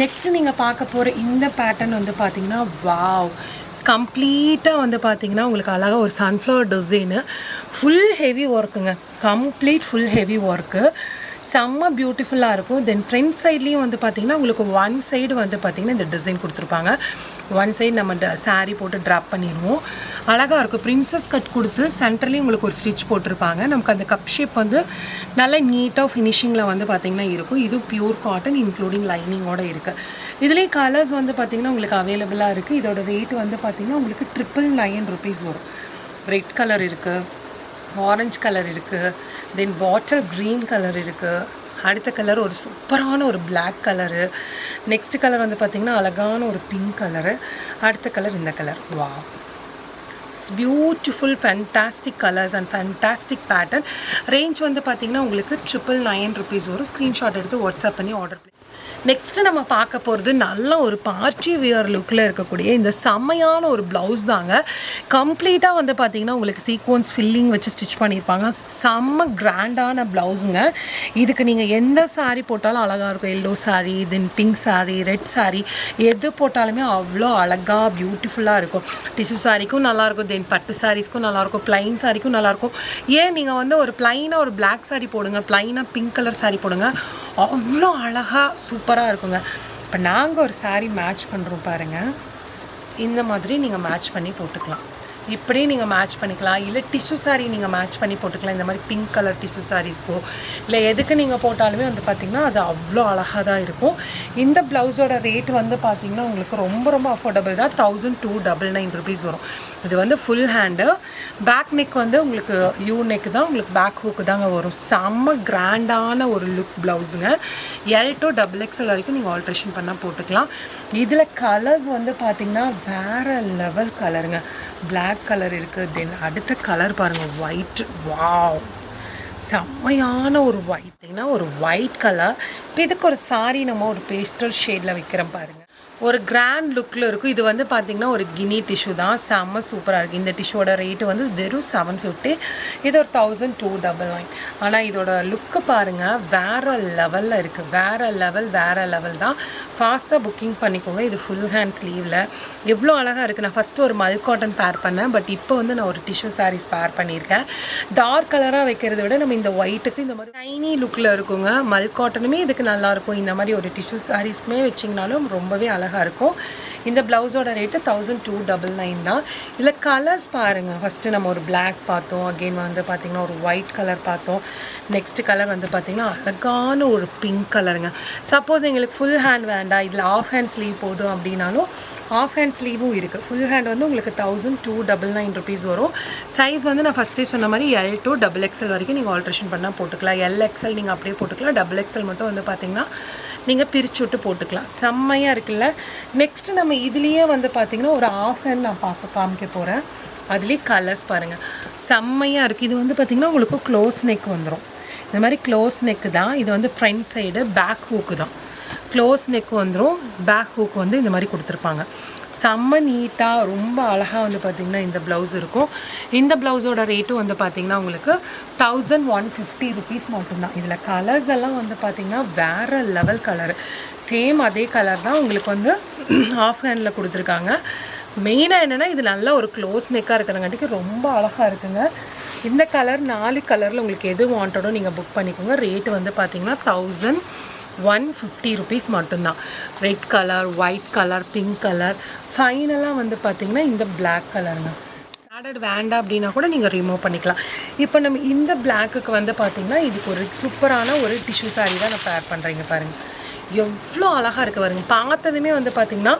நெக்ஸ்ட்டு நீங்கள் பார்க்க போகிற இந்த பேட்டர்ன் வந்து பார்த்தீங்கன்னா வாவ் கம்ப்ளீட்டாக வந்து பார்த்தீங்கன்னா உங்களுக்கு அழகாக ஒரு சன்ஃப்ளவர் டிசைனு ஃபுல் ஹெவி ஒர்க்குங்க கம்ப்ளீட் ஃபுல் ஹெவி ஒர்க்கு செம்ம பியூட்டிஃபுல்லாக இருக்கும். தென் ஃப்ரண்ட் சைட்லேயும் வந்து பார்த்தீங்கன்னா உங்களுக்கு ஒன் சைடு வந்து பார்த்தீங்கன்னா இந்த டிசைன் கொடுத்துருப்பாங்க. ஒன் சைடு நம்ம சாரீ போட்டு ட்ராப் பண்ணிடுவோம் அழகாக இருக்கும். பிரின்சஸ் கட் கொடுத்து சென்டர்லேயும் உங்களுக்கு ஒரு ஸ்டிச் போட்டிருப்பாங்க. நமக்கு அந்த கப் ஷேப் வந்து நல்ல நீட்டாக ஃபினிஷிங்கில் வந்து பார்த்திங்கன்னா இருக்கும். இது பியூர் காட்டன் இன்க்ளூடிங் லைனிங்கோட இருக்குது இதுலேயே கலர்ஸ் வந்து பார்த்திங்கன்னா உங்களுக்கு அவைலபிளாக இருக்குது இதோட ரேட் வந்து பார்த்திங்கன்னா உங்களுக்கு ட்ரிப்பிள் நைன் ருபீஸ் வரும். ரெட் கலர் இருக்குது ஆரஞ்ச் கலர் இருக்குது தென் வாட்டர் க்ரீன் கலர் இருக்குது அடுத்த கலர் ஒரு சூப்பரான ஒரு பிளாக் கலரு நெக்ஸ்ட் கலர் வந்து பார்த்திங்கன்னா அழகான ஒரு பிங்க் கலரு அடுத்த கலர் இந்த colour wow it's beautiful fantastic colours and fantastic pattern range வந்து பார்த்திங்கன்னா உங்களுக்கு ட்ரிபிள் நைன் ருபீஸ் வரும். ஸ்க்ரீன்ஷாட் எடுத்து வாட்ஸ்அப் பண்ணி ஆர்டர் நெக்ஸ்ட்டு நம்ம பார்க்க போகிறது நல்ல ஒரு பார்ட்டி வியர் லுக்கில் இருக்கக்கூடிய இந்த செம்மையான ஒரு ப்ளவுஸ் தாங்க. கம்ப்ளீட்டாக வந்து பார்த்தீங்கன்னா உங்களுக்கு சீக்வன்ஸ் ஃபில்லிங் வச்சு ஸ்டிச் பண்ணியிருப்பாங்க. செம்ம கிராண்டான ப்ளவுஸுங்க இதுக்கு நீங்கள் எந்த சாரீ போட்டாலும் அழகாக இருக்கும். Yellow sari then pink sari red sari எது போட்டாலுமே அவ்வளோ அழகாக பியூட்டிஃபுல்லாக இருக்கும். டிஷ்யூ சாரீக்கும் நல்லாயிருக்கும். தென் பட்டு சாரீஸ்க்கும் நல்லாயிருக்கும். ப்ளைன் சாரீக்கும் நல்லாயிருக்கும். ஏன் நீங்கள் வந்து ஒரு ப்ளைனாக ஒரு பிளாக் சாரீ போடுங்க ப்ளைனாக பிங்க் கலர் சாரீ போடுங்க அவ்வளோ அழகாக சூப்பராக இருக்குங்க. இப்போ நாங்கள் ஒரு சாரீ மேட்ச் பண்ணுறோம் பாருங்கள் இந்த மாதிரி நீங்கள் மேட்ச் பண்ணி போட்டுக்கலாம். இப்படியே நீங்கள் மேட்ச் பண்ணிக்கலாம். இல்லை டிஷ்யூ saree நீங்கள் மேட்ச் பண்ணி போட்டுக்கலாம். இந்த மாதிரி பிங்க் கலர் டிஷ்யூ சாரீஸ்க்கோ இல்லை எதுக்கு நீங்கள் போட்டாலுமே வந்து பார்த்திங்கன்னா அது அவ்வளோ அழகாக தான் இருக்கும். இந்த ப்ளவுஸோட ரேட் வந்து பார்த்திங்கன்னா உங்களுக்கு ரொம்ப ரொம்ப அஃபோர்டபுள் தான். Thousand two double nine rupees வரும். இது வந்து ஃபுல் ஹேண்டு பேக் நெக் வந்து உங்களுக்கு யூ நெக் தான் உங்களுக்கு பேக் ஹூக்கு தாங்க வரும். செம்ம கிராண்டான ஒரு லுக் ப்ளவுஸுங்க எல் டு டபுள் எக்ஸ்எல் வரைக்கும் நீங்கள் ஆல்ட்ரேஷன் பண்ணால் போட்டுக்கலாம். இதில் கலர்ஸ் வந்து பார்த்திங்கன்னா வேறு லெவல் கலருங்க பிளாக் கலர் இருக்குது. தென் அடுத்த கலர் பாருங்கள் ஒயிட் வாவ் செம்மையான ஒரு ஒயிட்னா ஒரு ஒயிட் கலர் இப்போ இதுக்கு ஒரு சாரி நம்ம ஒரு பேஸ்டல் ஷேடில் வைக்கிறோம் பாருங்கள் ஒரு கிராண்ட் லுக்கில் இருக்கும். இது வந்து பார்த்திங்கன்னா ஒரு கினி டிஷ்யூ தான். செம்ம சூப்பராக இருக்குது இந்த டிஷ்யூவோட ரேட்டு வந்து வெறும் செவன் ஃபிஃப்டி இது ஒரு தௌசண்ட் டூ டபுள் நைன் ஆனால் இதோட லுக்கு பாருங்கள் வேறு லெவலில் இருக்குது வேறு லெவல் வேறு லெவல் தான். ஃபாஸ்ட்டாக புக்கிங் பண்ணிக்கோங்க. இது ஃபுல் ஹேண்ட் ஸ்லீவில் எவ்வளோ அழகாக இருக்குது நான் ஃபஸ்ட்டு ஒரு மல் காட்டன் பேர் பண்ணேன். பட் இப்போ வந்து நான் ஒரு டிஷ்யூ சாரீஸ் பேர் பண்ணியிருக்கேன். டார்க் கலராக வைக்கிறத விட நம்ம இந்த ஒயிட்டுக்கு இந்த மாதிரி டைனி லுக்கில் இருக்குங்க. மல் காட்டனுமே இதுக்கு நல்லாயிருக்கும் இந்த மாதிரி ஒரு டிஷ்யூ சாரீஸ்க்குமே வச்சிங்கனாலும் ரொம்பவே அழகாக இருக்கும். இந்த ப்ளவுஸோட rate thousand two double nine தான். இதில் கலர்ஸ் பாருங்கள் ஃபஸ்ட்டு நம்ம ஒரு பிளாக் பார்த்தோம். அகெயின் வந்து பார்த்திங்கன்னா ஒரு ஒயிட் கலர் பார்த்தோம். நெக்ஸ்ட் கலர் வந்து பார்த்திங்கன்னா அழகான ஒரு பிங்க் கலருங்க சப்போஸ் எங்களுக்கு ஃபுல் ஹேண்ட் வேண்டாம். இதில் ஆஃப் ஹேண்ட் ஸ்லீவ் போதும் அப்படின்னாலும் ஆஃப் ஹேண்ட் ஸ்லீவும் இருக்குது ஃபுல் ஹேண்ட் வந்து உங்களுக்கு thousand two double nine rupees வரும். சைஸ் வந்து நான் ஃபஸ்ட்டே சொன்ன மாதிரி எல் டூ டபுள் எக்ஸல் வரைக்கும் நீங்கள் ஆல்ட்ரேஷன் பண்ணால் போட்டுக்கலாம். எல் எக்ஸல் நீங்கள் அப்படியே போட்டுக்கலாம். டபுள் எக்ஸல் மட்டும் வந்து பார்த்திங்கன்னா நீங்கள் பிரித்து விட்டு போட்டுக்கலாம். செம்மையாக இருக்குல்ல? நெக்ஸ்ட்டு நம்ம இதுலேயே வந்து பார்த்திங்கன்னா ஒரு ஆஃப் நான் பார்க்க காமிக்க போகிறேன் அதுலேயே கலர்ஸ் பாருங்கள் செம்மையாக இருக்குது இது வந்து பார்த்திங்கன்னா உங்களுக்கு க்ளோஸ் நெக் வந்துடும் இந்த மாதிரி க்ளோஸ் நெக்கு தான். இது வந்து ஃப்ரண்ட் சைடு பேக் ஹூக்கு தான். க்ளோஸ் நெக் வந்துடும் பேக் ஹூக் வந்து இந்த மாதிரி கொடுத்துருப்பாங்க. செம்ம நீட்டாக ரொம்ப அழகாக வந்து பார்த்திங்கன்னா இந்த ப்ளவுஸ் இருக்கும். இந்த ப்ளவுஸோட ரேட்டும் வந்து பார்த்திங்கன்னா உங்களுக்கு தௌசண்ட் ஒன் ஃபிஃப்டி ருபீஸ் மட்டும்தான். இதில் கலர்ஸ் எல்லாம் வந்து பார்த்திங்கன்னா வேறு லெவல் கலர் சேம் அதே கலர் தான் உங்களுக்கு வந்து *clears throat* ஆஃப் ஹேண்டில் கொடுத்துருக்காங்க மெயினாக என்னென்னா இது நல்ல ஒரு க்ளோஸ் நெக்காக இருக்கிறங்காட்டிக்கு ரொம்ப அழகாக இருக்குங்க. இந்த கலர் நாலு கலரில் உங்களுக்கு எது வாண்டடோ நீங்கள் புக் பண்ணிக்கோங்க. ரேட்டு வந்து பார்த்திங்கன்னா தௌசண்ட் ஒன் ஃபிஃப்டி ருபீஸ் மட்டும்தான். Red colour white colour pink colour ஃபைனலாக வந்து பார்த்தீங்கன்னா இந்த பிளாக் கலருங்க ஸ்டாண்டர்ட் வேண்டாம் அப்படின்னா கூட நீங்கள் ரிமூவ் பண்ணிக்கலாம். இப்போ நம்ம இந்த பிளாக்குக்கு வந்து பார்த்திங்கன்னா இதுக்கு ஒரு சூப்பரான ஒரு டிஷ்யூ சாரீ தான் நான் பேர் பண்ணுறீங்க பாருங்கள் எவ்வளோ அழகாக இருக்குது பாருங்க. பார்த்ததுமே வந்து பார்த்திங்கன்னா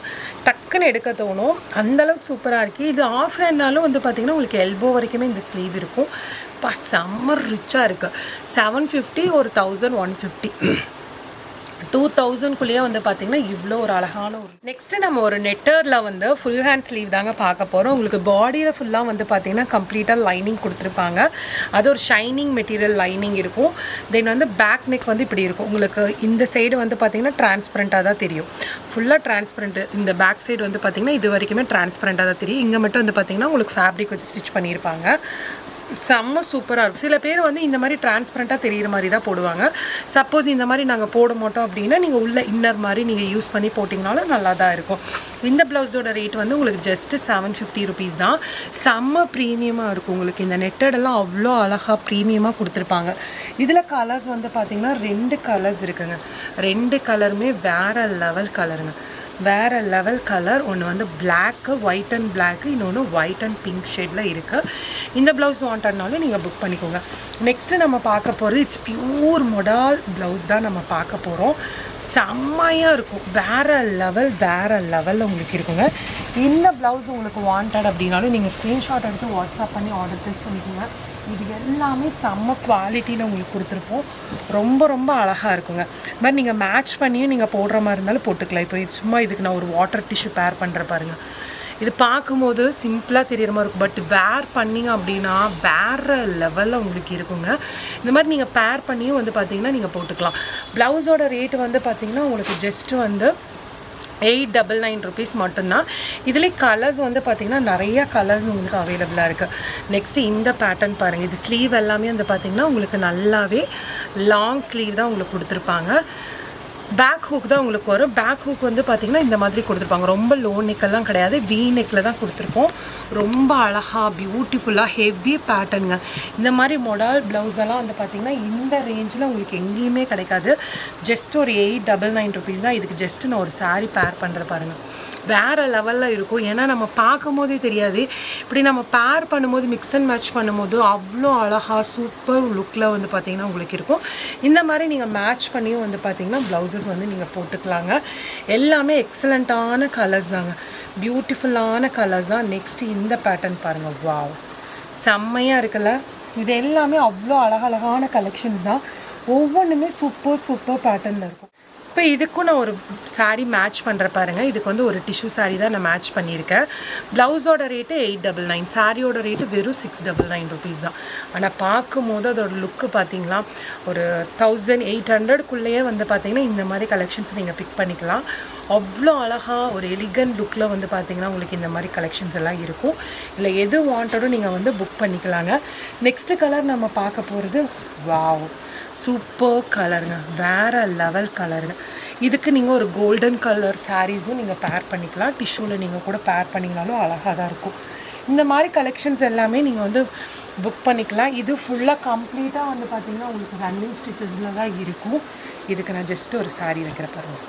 டக்குன்னு எடுக்க தோணும். அந்தளவுக்கு சூப்பராக இருக்குது இது ஆஃப் ஹேண்ட்னாலும் வந்து பார்த்திங்கன்னா உங்களுக்கு எல்போ வரைக்குமே இந்த ஸ்லீவ் இருக்கும். பா செம்ம ரிச்சாக இருக்குது செவன் ஃபிஃப்டி ஒரு தௌசண்ட் ஒன் ஃபிஃப்டி டூ தௌசண்ட்குள்ளேயே வந்து பார்த்தீங்கன்னா இவ்வளோ ஒரு அழகான ஒரு நெக்ஸ்ட்டு நம்ம ஒரு நெட்டரில் வந்து ஃபுல் ஹேண்ட் ஸ்லீவ் தாங்க பார்க்க போகிறோம் உங்களுக்கு பாடியில் ஃபுல்லாக வந்து பார்த்தீங்கன்னா கம்ப்ளீட்டாக லைனிங் கொடுத்துருப்பாங்க. அது ஒரு ஷைனிங் மெட்டீரியல் லைனிங் இருக்கும். தென் வந்து பேக் நெக் வந்து இப்படி இருக்கும். உங்களுக்கு இந்த சைடு வந்து பார்த்தீங்கன்னா டிரான்ஸ்பரண்ட்டாக தான் தெரியும். ஃபுல்லாக டிரான்ஸ்பரண்ட்டு இந்த பேக் சைடு வந்து பார்த்தீங்கன்னா இது வரைக்குமே டிரான்ஸ்பரண்ட்டாக தான் தெரியும். இங்கே மட்டும் வந்து பார்த்தீங்கன்னா உங்களுக்கு ஃபேப்ரிக் வச்சு ஸ்டிச் பண்ணியிருப்பாங்க. செம்ம சூப்பராக இருக்கும். சில பேர் வந்து இந்த மாதிரி டிரான்ஸ்பரண்ட்டாக தெரியிற மாதிரி தான் போடுவாங்க. சப்போஸ் இந்த மாதிரி நாங்கள் போட மாட்டோம் அப்படின்னா நீங்கள் உள்ள இன்னர் மாதிரி நீங்கள் யூஸ் பண்ணி போட்டிங்கனாலும் நல்லா தான் இருக்கும். இந்த ப்ளவுஸோட ரேட் வந்து உங்களுக்கு ஜஸ்ட்டு செவன் ஃபிஃப்டி ருபீஸ் தான். செம்ம ப்ரீமியமாக இருக்கும் உங்களுக்கு. இந்த நெட்டடெல்லாம் அவ்வளோ அழகாக ப்ரீமியமாக கொடுத்துருப்பாங்க. இதில் கலர்ஸ் வந்து பார்த்திங்கன்னா ரெண்டு கலர்ஸ் இருக்குங்க. ரெண்டு கலருமே வேறு லெவல் கலருங்க வேறு லெவல் கலர் ஒன்று வந்து பிளாக்கு ஒயிட் அண்ட் பிளாக்கு இன்னொன்று ஒயிட் அண்ட் பிங்க் ஷேடில் இருக்குது இந்த ப்ளவுஸ் வாண்டட்னாலும் நீங்கள் புக் பண்ணிக்கோங்க. நெக்ஸ்ட்டு நம்ம பார்க்க போகிறது இட்ஸ் பியூர் மொடால் ப்ளவுஸ் தான் நம்ம பார்க்க போகிறோம் செம்மையாக இருக்கும். வேறு லெவல் வேறு லெவலில் உங்களுக்கு இருக்குங்க. இந்த ப்ளவுஸ் உங்களுக்கு வாண்டட் அப்படின்னாலும் நீங்கள் ஸ்க்ரீன்ஷாட் எடுத்து வாட்ஸ்அப் பண்ணி ஆர்டர் ப்ளேஸ் பண்ணிக்கோங்க. இது எல்லாமே செம்ம குவாலிட்டியில் உங்களுக்கு கொடுத்துருப்போம். ரொம்ப ரொம்ப அழகாக இருக்குங்க. இது மாதிரி நீங்கள் மேட்ச் பண்ணியும் நீங்கள் போடுற மாதிரி இருந்தாலும் போட்டுக்கலாம். இப்போ இது சும்மா இதுக்கு நான் ஒரு வாட்டர் டிஷ்யூ பேர் பண்ணுற பாருங்கள் இது பார்க்கும்போது சிம்பிளாக தெரியுற மாதிரி இருக்கும். பட் வேர் பண்ணிங்க அப்படின்னா வேறு லெவலில் உங்களுக்கு இருக்குங்க. இந்த மாதிரி நீங்கள் பேர் பண்ணியும் வந்து பார்த்தீங்கன்னா நீங்கள் போட்டுக்கலாம். ப்ளவுஸோட ரேட்டு வந்து பார்த்தீங்கன்னா உங்களுக்கு ஜஸ்ட்டு வந்து எயிட் டபுள் நைன் ருபீஸ் மட்டும்தான். இதுலேயே கலர்ஸ் வந்து பார்த்திங்கன்னா நிறைய கலர்ஸ் உங்களுக்கு அவைலபிளாக இருக்குது நெக்ஸ்ட்டு இந்த பேட்டர்ன் பாருங்கள் இது ஸ்லீவ் எல்லாமே வந்து பார்த்திங்கன்னா உங்களுக்கு நல்லாவே லாங் ஸ்லீவ் தான் உங்களுக்கு கொடுத்துருப்பாங்க. பேக் ஹூக் தான் உங்களுக்கு வரும். பேக் ஹூக் வந்து பார்த்திங்கன்னா இந்த மாதிரி கொடுத்துருப்பாங்க. ரொம்ப லோ நெக்கெல்லாம் கிடையாது. வி நெக்கில் தான் கொடுத்துருப்போம். ரொம்ப அழகாக பியூட்டிஃபுல்லாக ஹெவி பேட்டர்னுங்க இந்த மாதிரி மொடால் ப்ளவுஸ் எல்லாம் வந்து பார்த்திங்கன்னா இந்த ரேஞ்சில் உங்களுக்கு எங்கேயுமே கிடைக்காது. ஜஸ்ட் ஒரு எயிட் டபுள் நைன் ருபீஸ் தான். இதுக்கு ஜஸ்ட் நான் ஒரு சாரீ பேர் பண்ணுற பாருங்கள் வேறு லெவலில் இருக்கும். ஏன்னா நம்ம பார்க்கும் போதே தெரியாது. இப்படி நம்ம பேர் பண்ணும்போது மிக்ஸ் அண்ட் மேட்ச் பண்ணும்போது அவ்வளோ அழகாக சூப்பர் லுக்கில் வந்து பார்த்திங்கன்னா உங்களுக்கு இருக்கும். இந்த மாதிரி நீங்கள் மேட்ச் பண்ணியும் வந்து பார்த்திங்கன்னா ப்ளவுசஸ் வந்து நீங்கள் போட்டுக்கலாங்க. எல்லாமே எக்ஸலண்ட்டான கலர்ஸ் தாங்க. பியூட்டிஃபுல்லான கலர்ஸ் தான் நெக்ஸ்ட்டு இந்த பேட்டர்ன் பாருங்கள் வாவ் செம்மையாக இருக்குல்ல? இது எல்லாமே அவ்வளோ அழகழகான கலெக்ஷன்ஸ் தான். ஒவ்வொன்றுமே சூப்பர் சூப்பர் பேட்டர்னில் இருக்கும். இப்போ இதுக்கும் நான் ஒரு சாரீ மேட்ச் பண்ணுற பாருங்கள் இதுக்கு வந்து ஒரு டிஷ்யூ சாரீ தான் நான் மேட்ச் பண்ணியிருக்கேன். ப்ளவுஸோட ரேட்டு எயிட் டபுள் நைன் சாரியோட ரேட்டு வெறும் சிக்ஸ் டபுள் நைன் ருபீஸ் தான். ஆனால் பார்க்கும்போது அதோட லுக்கு பார்த்தீங்களா ஒரு தௌசண்ட் எயிட் ஹண்ட்ரட்குள்ளேயே வந்து பார்த்தீங்கன்னா இந்த மாதிரி கலெக்ஷன்ஸ் நீங்கள் பிக் பண்ணிக்கலாம். அவ்வளோ அழகாக ஒரு எலிகன் லுக்கில் வந்து பார்த்தீங்கன்னா உங்களுக்கு இந்த மாதிரி கலெக்ஷன்ஸ் எல்லாம் இருக்கும். இல்லை எது வாண்டடும் நீங்கள் வந்து புக் பண்ணிக்கலாங்க. நெக்ஸ்ட்டு கலர் நம்ம பார்க்க போகிறது வாவ் சூப்பர் கலருங்க வேறு லெவல் கலருங்க இதுக்கு நீங்கள் ஒரு கோல்டன் கலர் சாரீஸும் நீங்கள் பேர் பண்ணிக்கலாம். டிஷ்யூவில் நீங்கள் கூட பேர் பண்ணிங்கனாலும் அழகாக தான் இருக்கும். இந்த மாதிரி கலெக்ஷன்ஸ் எல்லாமே நீங்கள் வந்து புக் பண்ணிக்கலாம். இது ஃபுல்லாக கம்ப்ளீட்டாக வந்து பார்த்தீங்கன்னா உங்களுக்கு ரன்னிங் ஸ்டிச்சஸில் தான் இருக்கும். இதுக்கு நான் ஜஸ்ட் ஒரு சாரீ வைக்கிற பாருங்க.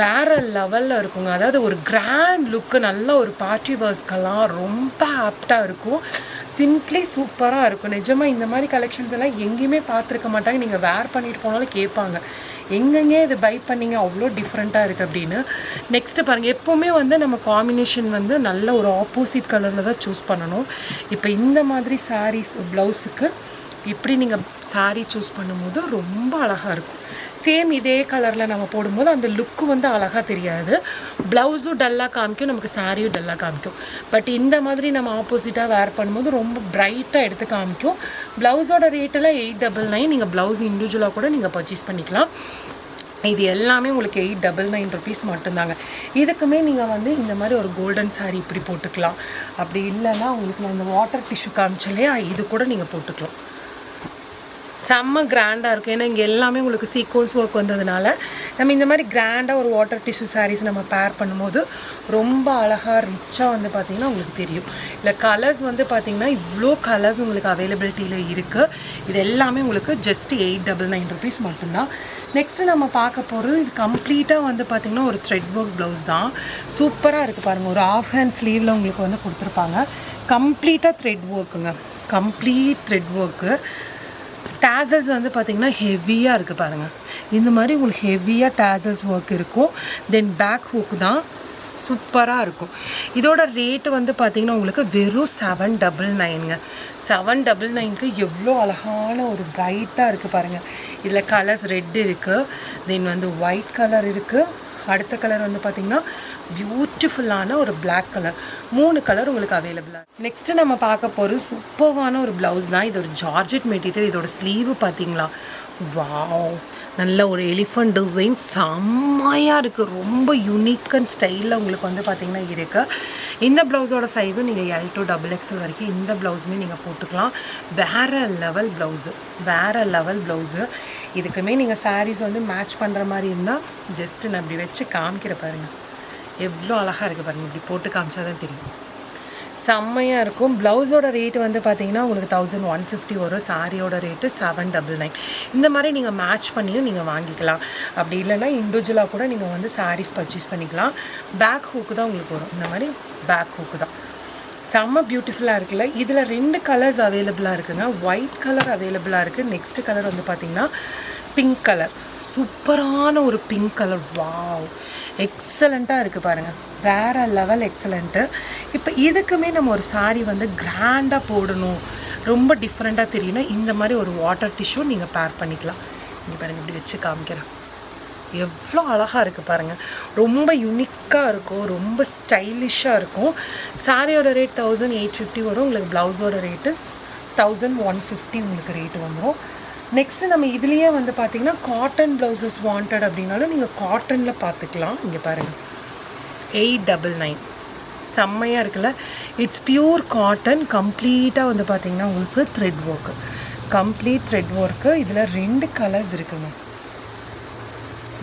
வேற லெவலில் இருக்குங்க. அதாவது ஒரு கிராண்ட் லுக்கு நல்ல ஒரு பார்ட்டி வேர்ஸ்க்கெல்லாம் ரொம்ப ஆப்டாக இருக்கும். சிம்பிளி சூப்பராக இருக்கும். நிஜமாக இந்த மாதிரி கலெக்ஷன்ஸ் எல்லாம் எங்கேயுமே பார்த்துருக்க மாட்டாங்க. நீங்கள் வேர் பண்ணிட்டு போனாலும் கேட்பாங்க. எங்கெங்கே இது பை பண்ணீங்க? அவ்வளோ டிஃப்ரெண்ட்டாக இருக்குது அப்படின்னு. நெக்ஸ்ட்டு பாருங்கள் எப்போவுமே வந்து நம்ம காம்பினேஷன் வந்து நல்ல ஒரு ஆப்போசிட் கலரில் தான் சூஸ் பண்ணணும். இப்போ இந்த மாதிரி சாரீஸ் ப்ளவுஸுக்கு இப்படி நீங்கள் சாரீ சூஸ் பண்ணும்போது ரொம்ப அழகாக இருக்கும். சேம் இதே கலரில் நம்ம போடும்போது அந்த லுக்கு வந்து அழகாக தெரியாது. ப்ளவுஸும் டல்லாக காமிக்கும் நமக்கு சாரியும் டல்லாக காமிக்கும். பட் இந்த மாதிரி நம்ம ஆப்போசிட்டாக வேர் பண்ணும்போது ரொம்ப பிரைட்டாக எடுத்து காமிக்கும். ப்ளவுஸோட ரேட்டெல்லாம் எயிட் டபுள் நைன் நீங்கள் ப்ளவுஸ் இண்டிவிஜுவலாக கூட நீங்கள் பர்ச்சேஸ் பண்ணிக்கலாம். இது எல்லாமே உங்களுக்கு எயிட் டபுள் நைன் ருபீஸ் மட்டும்தாங்க. இதுக்குமே நீங்கள் வந்து இந்த மாதிரி ஒரு கோல்டன் saree இப்படி போட்டுக்கலாம். அப்படி இல்லைன்னா உங்களுக்கு நான் இந்த வாட்டர் டிஷ்யூ காமிச்சலையா இது கூட நீங்கள் போட்டுக்கலாம். செம்ம கிராண்டாக இருக்கும். ஏன்னா இங்கே எல்லாமே உங்களுக்கு சீக்வன்ஸ் ஒர்க் வந்ததுனால நம்ம இந்த மாதிரி கிராண்டாக ஒரு வாட்டர் டிஷ்யூ சாரீஸ் நம்ம பேர் பண்ணும்போது ரொம்ப அழகாக ரிச்சாக வந்து பார்த்திங்கன்னா உங்களுக்கு தெரியும். இல்லை கலர்ஸ் வந்து பார்த்திங்கன்னா இவ்வளோ கலர்ஸ் உங்களுக்கு அவைலபிலிட்டியில் இருக்குது இது எல்லாமே உங்களுக்கு just eight double nine rupees மட்டும்தான். நெக்ஸ்ட்டு நம்ம பார்க்க போகிறது இது கம்ப்ளீட்டாக வந்து பார்த்திங்கன்னா ஒரு த்ரெட் ஒர்க் ப்ளவுஸ் தான் சூப்பராக இருக்குது பாருங்கள் ஒரு ஆஃப் ஹேண்ட் ஸ்லீவில் உங்களுக்கு வந்து கொடுத்துருப்பாங்க. கம்ப்ளீட்டாக த்ரெட் ஒர்க்குங்க கம்ப்ளீட் த்ரெட் ஒர்க்கு டேசல்ஸ் வந்து பார்த்திங்கன்னா ஹெவியாக இருக்குது பாருங்கள் இந்த மாதிரி உங்களுக்கு ஹெவியாக டேசல்ஸ் ஒர்க் இருக்கும். தென் பேக் ஹூக் தான் சூப்பராக இருக்கும். இதோட ரேட்டு வந்து பார்த்திங்கன்னா உங்களுக்கு வெறும் செவன் டபுள் நைனுங்க செவன் டபுள் நைனுக்கு எவ்வளோ அழகான ஒரு பிரைட்டாக இருக்குது பாருங்கள் இதில் கலர்ஸ் ரெட் இருக்குது தென் வந்து ஒயிட் கலர் இருக்குது அடுத்த கலர் வந்து பார்த்திங்கன்னா பியூட்டிஃபுல்லான ஒரு பிளாக் கலர் மூணு கலர் உங்களுக்கு அவைலபிளாக நெக்ஸ்ட்டு நம்ம பார்க்க போகிறது சூப்பர்வான ஒரு ப்ளவுஸ் தான். இது ஒரு ஜார்ஜெட் மெட்டீரியல் இதோட ஸ்லீவு பார்த்தீங்களா? வாவ் நல்ல ஒரு எலிஃபண்ட் டிசைன் செம்மையாக இருக்குது ரொம்ப யூனிக் அண்ட் ஸ்டைலில் உங்களுக்கு வந்து பார்த்திங்கன்னா இருக்குது இந்த ப்ளவுஸோட சைஸும் நீங்கள் எல் டு டபுள் எக்ஸல் வரைக்கும் இந்த ப்ளவுஸுமே நீங்கள் போட்டுக்கலாம். வேறு லெவல் ப்ளவுஸு வேறு லெவல் ப்ளவுஸு இதுக்குமே நீங்கள் சாரீஸ் வந்து மேட்ச் பண்ணுற மாதிரி இருந்தால் ஜஸ்ட்டு நான் இப்படி வச்சு காமிக்கிற பாருங்கள் எவ்வளோ அழகாக இருக்குது பாருங்கள் இப்படி போட்டு காமிச்சா தான் தெரியும். செம்மையாக இருக்கும். ப்ளவுஸோட ரேட்டு வந்து பார்த்தீங்கன்னா உங்களுக்கு தௌசண்ட் ஒன் ஃபிஃப்டி வரும். சாரியோட ரேட்டு செவன் டபுள் நைன் இந்த மாதிரி நீங்கள் மேட்ச் பண்ணியும் நீங்கள் வாங்கிக்கலாம். அப்படி இல்லைன்னா இண்டிவிஜுவலாக கூட நீங்கள் வந்து சாரீஸ் பர்ச்சேஸ் பண்ணிக்கலாம். பேக் ஹூக்கு தான் உங்களுக்கு வரும். இந்த மாதிரி பேக் ஹூக்கு தான். செம்ம பியூட்டிஃபுல்லாக இருக்குல்ல. இதில் ரெண்டு கலர்ஸ் அவைலபிளாக இருக்குங்க ஒயிட் கலர் அவைலபிளாக இருக்குது நெக்ஸ்ட் கலர் வந்து பார்த்திங்கன்னா பிங்க் கலர் சூப்பரான ஒரு பிங்க் கலர் வாவ் எக்ஸலண்ட்டாக இருக்குது பாருங்கள் வேறு லெவல் எக்ஸலண்ட்டு இப்போ இதுக்குமே நம்ம ஒரு சாரீ வந்து கிராண்டாக போடணும். ரொம்ப டிஃப்ரெண்ட்டாக தெரியும்னா இந்த மாதிரி ஒரு வாட்டர் டிஷ்யூ நீங்கள் பேர் பண்ணிக்கலாம். இங்கே பாருங்கள் இப்படி வச்சு காமிக்கிறேன். எவ்வளோ அழகாக இருக்குது பாருங்கள் ரொம்ப யுனிக்காக இருக்கும். ரொம்ப ஸ்டைலிஷாக இருக்கும். சாரியோட ரேட் தௌசண்ட் எயிட் ஃபிஃப்டி வரும். உங்களுக்கு ப்ளவுஸோட ரேட்டு தௌசண்ட் ஒன் ஃபிஃப்டி உங்களுக்கு ரேட் வந்துடும் நெக்ஸ்ட்டு நம்ம இதுலேயே வந்து பார்த்திங்கன்னா காட்டன் ப்ளவுசஸ் வாண்டட் அப்படின்னாலும் நீங்கள் காட்டனில் பார்த்துக்கலாம் இங்கே பாருங்கள் எயிட் டபுள் நைன் செம்மையாக இருக்குல்ல? இட்ஸ் பியூர் காட்டன் கம்ப்ளீட்டாக வந்து பார்த்திங்கன்னா உங்களுக்கு thread work complete thread work இதில் ரெண்டு கலர்ஸ் இருக்குங்க.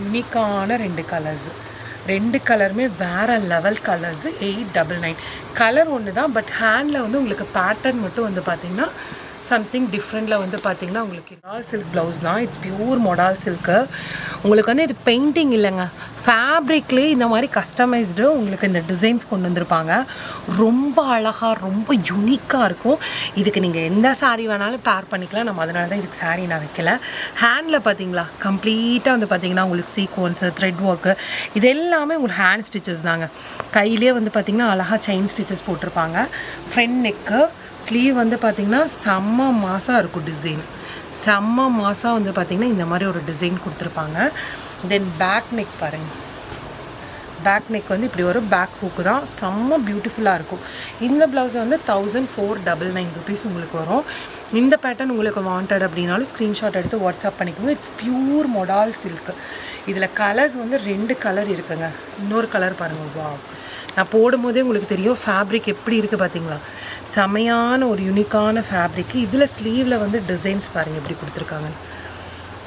யூனிக்கான ரெண்டு கலர்ஸ் ரெண்டு கலருமே வேறு level colours eight double nine colour ஒன்று தான் பட் ஹேண்டில் வந்து உங்களுக்கு பேட்டர்ன் மட்டும் வந்து பார்த்தீங்கன்னா சம்திங் டிஃப்ரெண்டில் வந்து பார்த்தீங்கன்னா உங்களுக்கு மொடால் சில்க் ப்ளவுஸ் தான். இட்ஸ் பியூர் மொடால் சில்க்கு உங்களுக்கு வந்து இது பெயிண்டிங் இல்லைங்க. ஃபேப்ரிக்லேயே இந்த மாதிரி கஸ்டமைஸ்டு உங்களுக்கு இந்த டிசைன்ஸ் கொண்டு வந்திருப்பாங்க. ரொம்ப அழகாக ரொம்ப யூனிக்காக இருக்கும். இதுக்கு நீங்கள் எந்த சாரீ வேணாலும் பேர் பண்ணிக்கலாம். நம்ம அதனால தான் இதுக்கு சாரீ நான் வைக்கல. ஹேண்டில் பார்த்தீங்களா கம்ப்ளீட்டாக வந்து பார்த்தீங்கன்னா உங்களுக்கு சீக்வன்ஸு த்ரெட் ஒர்க்கு இது எல்லாமே உங்களுக்கு ஹேண்ட் ஸ்டிச்சஸ் தாங்க. கையிலே வந்து பார்த்தீங்கன்னா அழகாக செயின் ஸ்டிச்சஸ் போட்டிருப்பாங்க. ஃப்ரண்ட் நெக்கு ஸ்லீவ் வந்து பார்த்தீங்கன்னா செம்ம மாசாக இருக்கும் டிசைன் செம்ம மாசாக வந்து பார்த்திங்கன்னா இந்த மாதிரி ஒரு டிசைன் கொடுத்துருப்பாங்க. தென் பேக் நெக் பாருங்கள் பேக் நெக் வந்து இப்படி ஒரு பேக் ஹூக்கு தான். செம்ம பியூட்டிஃபுல்லாக இருக்கும். இந்த ப்ளவுஸ் வந்து thousand four double nine rupees உங்களுக்கு வரும். இந்த பேட்டர்ன் உங்களுக்கு வாண்டட் அப்படின்னாலும் ஸ்க்ரீன்ஷாட் எடுத்து வாட்ஸ்அப் பண்ணிக்கோங்க. இட்ஸ் பியூர் மொடால் சில்க் இதில் கலர்ஸ் வந்து ரெண்டு கலர் இருக்குங்க. இன்னொரு கலர் பாருங்கள் வா நான் போடும்போதே உங்களுக்கு தெரியும் ஃபேப்ரிக் எப்படி இருக்குது பார்த்தீங்களா செமையான ஒரு யூனிக்கான ஃபேப்ரிக்கு இதில் ஸ்லீவில் வந்து டிசைன்ஸ் பாருங்கள் எப்படி கொடுத்துருக்காங்க.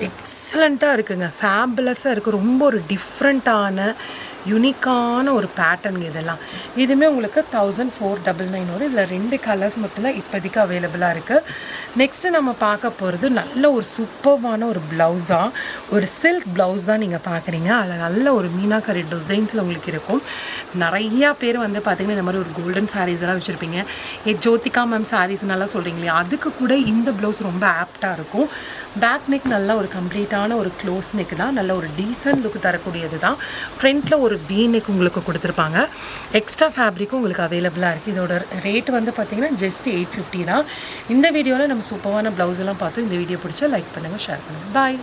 எக்ஸலண்ட்டாக இருக்குங்க. ஃபேபுலஸாக இருக்குது ரொம்ப ஒரு டிஃப்ரெண்ட்டான யூனிக்கான ஒரு பேட்டர்ன் இதெல்லாம். இதுவுமே உங்களுக்கு தௌசண்ட் ஃபோர் டபுள் நைன் வரும் இதில் ரெண்டு கலர்ஸ் மட்டும்தான் இப்போதைக்கு அவைலபிளாக இருக்குது நெக்ஸ்ட்டு நம்ம பார்க்க போகிறது நல்ல ஒரு சூப்பர்வான ஒரு ப்ளவுஸ் தான். ஒரு சில்க் ப்ளவுஸ் தான் நீங்கள் பார்க்குறீங்க. அதில் நல்ல ஒரு மீனாக்கரி டிசைன்ஸில் உங்களுக்கு இருக்கும். நிறையா பேர் வந்து பார்த்திங்கன்னா இந்த மாதிரி ஒரு கோல்டன் சாரீஸ் எல்லாம் வச்சுருப்பீங்க. ஏ ஜோதிகா மேம் சாரீஸ் நல்லா சொல்கிறீங்களே அதுக்கு கூட இந்த ப்ளவுஸ் ரொம்ப ஆப்டாக இருக்கும். பேக் நெக் நல்ல ஒரு கம்ப்ளீட்டான ஒரு க்ளோஸ் நெக் தான். நல்ல ஒரு டீசன்ட் லுக் தரக்கூடியது தான். ஃப்ரண்ட்டில் ஒரு வி நெக் உங்களுக்கு கொடுத்துருப்பாங்க. எக்ஸ்ட்ரா ஃபேப்ரிக்கும் உங்களுக்கு அவைலபிளாக இருக்குது இதோட ரேட் வந்து பார்த்தீங்கன்னா ஜஸ்ட் எயிட் ஃபிஃப்டி தான். இந்த வீடியோவில் நம்ம சூப்பரான ப்ளவுஸ் எல்லாம் பார்த்து இந்த வீடியோ பிடிச்சா லைக் பண்ணுங்கள் ஷேர் பண்ணுங்கள் பாய்